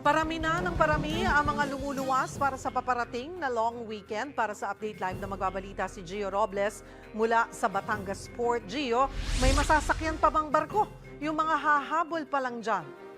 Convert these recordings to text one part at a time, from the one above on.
Parami na ng parami ang mga lumuluwas para sa paparating na long weekend. Para sa update live na magbabalita si Gio Robles mula sa Batangas Port. Gio, may masasakyan pa bang barko? Yung mga hahabol pa lang dyan.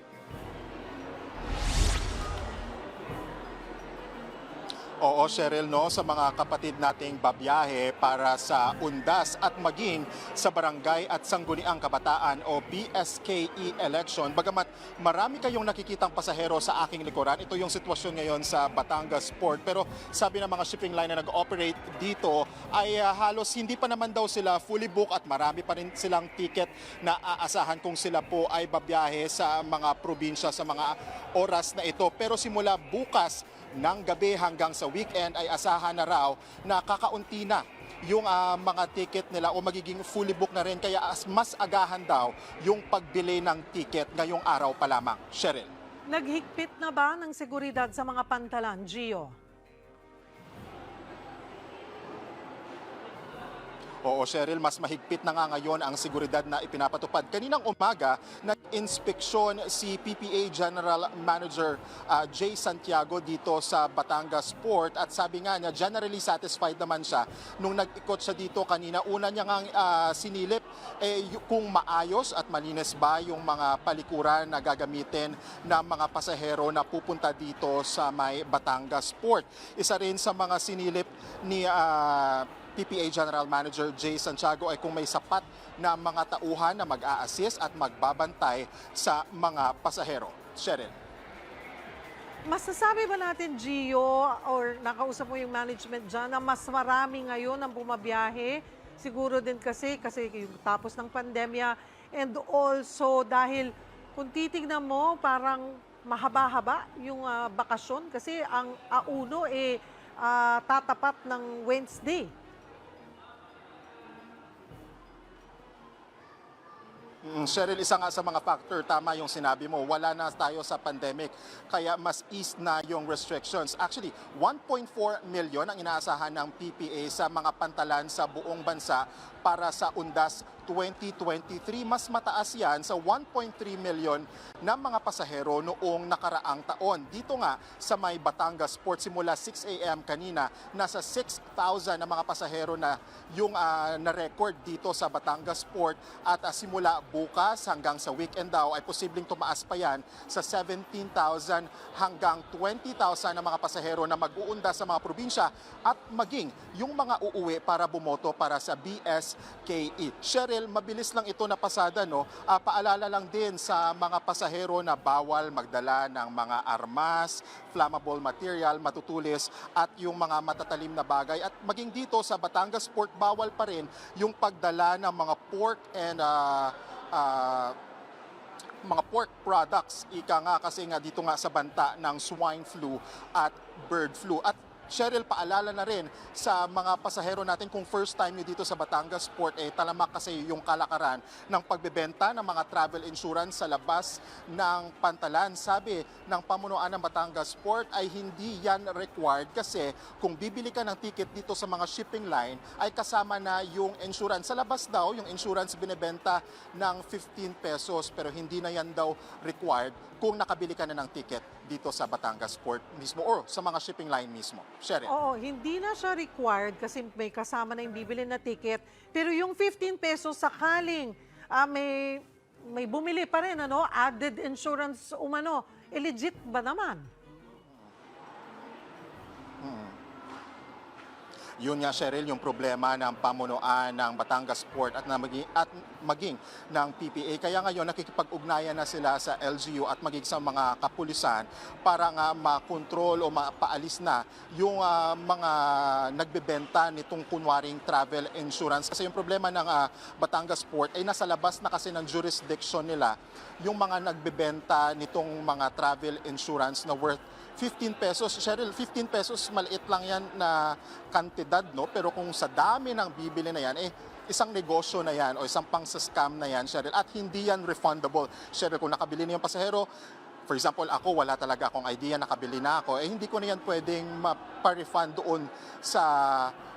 Oo, Cheryl, no, sa mga kapatid nating babiyahe para sa Undas at maging sa Barangay at Sangguniang Kabataan o BSKE election. Bagamat marami kayong nakikitang pasahero sa aking likuran, ito yung sitwasyon ngayon sa Batangas Port. Pero sabi ng mga shipping line na nag-operate dito ay ah, halos hindi pa naman daw sila fully book at marami pa rin silang ticket na aasahan kung sila po ay babiyahe sa mga probinsya sa mga oras na ito. Pero simula bukas ng gabi hanggang sa weekend ay asahan na raw na kakaunti na yung ah, mga ticket nila o magiging fully book na rin kaya as mas agahan daw yung pagbili ng ticket ngayong araw pa lamang. Cheryl. Naghigpit na ba ng seguridad sa mga pantalan, Gio? Oo, Cheryl, mas mahigpit na nga ngayon ang seguridad na ipinapatupad. Kaninang umaga, nag-inspeksyon si PPA General Manager ah, Jay Santiago dito sa Batangas Port at sabi nga niya, generally satisfied naman siya nung nag-ikot siya dito kanina. Una niya nga ah, sinilip eh, kung maayos at malinis ba yung mga palikuran na gagamitin ng mga pasahero na pupunta dito sa may Batangas Port. Isa rin sa mga sinilip ni ah, PPA General Manager Jay Santiago ay kung may sapat na mga tauhan na mag-a-assist at magbabantay sa mga pasahero. Cheryl. Masasabi ba natin, Gio, or nakausap mo yung management dyan, na mas marami ngayon ang bumabiyahe? Siguro din kasi, kasi yung tapos ng pandemya, and also dahil kung titignan mo, parang mahaba-haba yung ah, bakasyon kasi ang auno eh ah, tatapat ng Wednesday. Cheryl, isa nga sa mga factor, tama yung sinabi mo, wala na tayo sa pandemic, kaya mas eased na yung restrictions. Actually, 1.4 million ang inaasahan ng PPA sa mga pantalan sa buong bansa para sa Undas 2023. Mas mataas yan sa 1.3 million na mga pasahero noong nakaraang taon. Dito nga sa may Batangas Port, simula 6 a.m. kanina, nasa 6,000 na mga pasahero na yung ah, na-record dito sa Batangas Port at ah, simula bukas hanggang sa weekend daw ay posibleng tumaas pa yan sa 17,000 hanggang 20,000 na mga pasahero na mag-uunda sa mga probinsya at maging yung mga uuwi para bumoto para sa BSKE. Cheryl, mabilis lang ito na pasada, no? Ah, paalala lang din sa mga pasahero na bawal magdala ng mga armas, flammable material, matutulis at yung mga matatalim na bagay. At maging dito sa Batangas Port, bawal pa rin yung pagdala ng mga pork and ah, ah, mga pork products. Ika nga kasi nga dito nga sa banta ng swine flu at bird flu. At Cheryl, paalala na rin sa mga pasahero natin kung first time nyo dito sa Batangas Port, eh, talamak kasi yung kalakaran ng pagbebenta ng mga travel insurance sa labas ng pantalan. Sabi ng pamunuan ng Batangas Port ay hindi yan required kasi kung bibili ka ng ticket dito sa mga shipping line ay kasama na yung insurance. Sa labas daw, yung insurance binebenta ng 15 pesos pero hindi na yan daw required kung nakabili ka na ng ticket dito sa Batangas Port mismo or sa mga shipping line mismo. Cheryl. Oo, hindi na siya required kasi may kasama na yung bibili na ticket. Pero yung 15 pesos sakaling ah, may, may bumili pa rin, ano, added insurance umano, eh, legit ba naman? Yun nga, Cheryl, yung problema ng pamunuan ng Batangas Port at, na maging, at maging ng PPA. Kaya ngayon, nakikipag-ugnayan na sila sa LGU at maging sa mga kapulisan para nga makontrol o mapaalis na yung ah, mga nagbebenta nitong kunwaring travel insurance. Kasi yung problema ng ah, Batangas Port ay nasa labas na kasi ng jurisdiction nila yung mga nagbebenta nitong mga travel insurance na worth 15 pesos. Cheryl, 15 pesos maliit lang yan na kantidad, no? Pero kung sa dami ng bibili na yan, eh, isang negosyo na yan o isang pang sa scam na yan, Cheryl, at hindi yan refundable. Cheryl, kung nakabili na yung pasahero, for example, ako, wala talaga akong idea, nakabili na ako, eh hindi ko na yan pwedeng ma-refund doon sa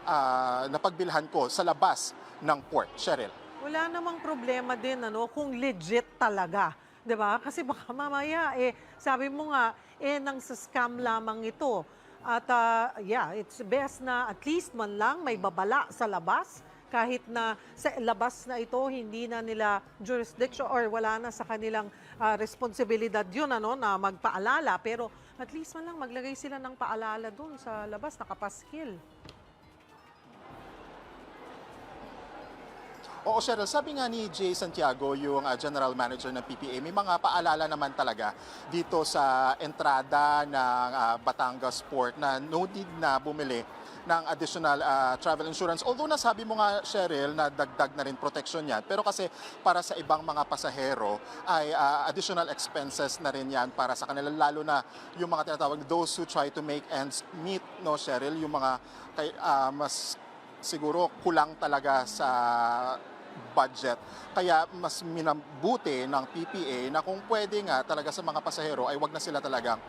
ah, napagbilhan ko sa labas ng port. Cheryl. Wala namang problema din ano kung legit talaga. 'Di ba? Kasi baka mamaya, eh, sabi mo nga, eh, nang sa scam lamang ito. At ah, yeah, it's best na at least man lang may babala sa labas kahit na sa labas na ito hindi na nila jurisdiction or wala na sa kanilang ah, responsibilidad yun ano na magpaalala pero at least man lang maglagay sila ng paalala doon sa labas nakapaskil. Oo, Cheryl, sabi nga ni Jay Santiago, yung ah, general manager ng PPA, may mga paalala naman talaga dito sa entrada ng ah, Batangas Port na no need na bumili ng additional ah, travel insurance. Although nasabi mo nga, Cheryl, na dagdag na rin protection yan. Pero kasi para sa ibang mga pasahero ay ah, additional expenses na rin yan para sa kanila. Lalo na yung mga tinatawag, those who try to make ends meet, no, Cheryl? Yung mga kay, ah, mas siguro kulang talaga sa budget. Kaya mas minabuti ng PPA na kung pwede nga talaga sa mga pasahero ay wag na sila talagang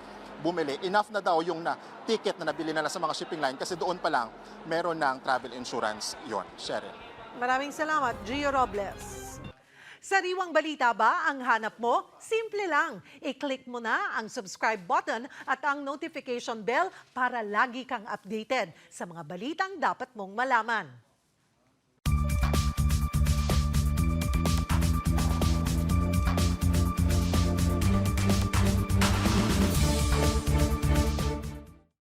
bumili. Enough na daw yung na ticket na nabili nila sa mga shipping line kasi doon pa lang meron ng travel insurance yon Cheryl. Maraming salamat, Gio Robles. Sariwang balita ba ang hanap mo? Simple lang. I-click mo na ang subscribe button at ang notification bell para lagi kang updated sa mga balitang dapat mong malaman.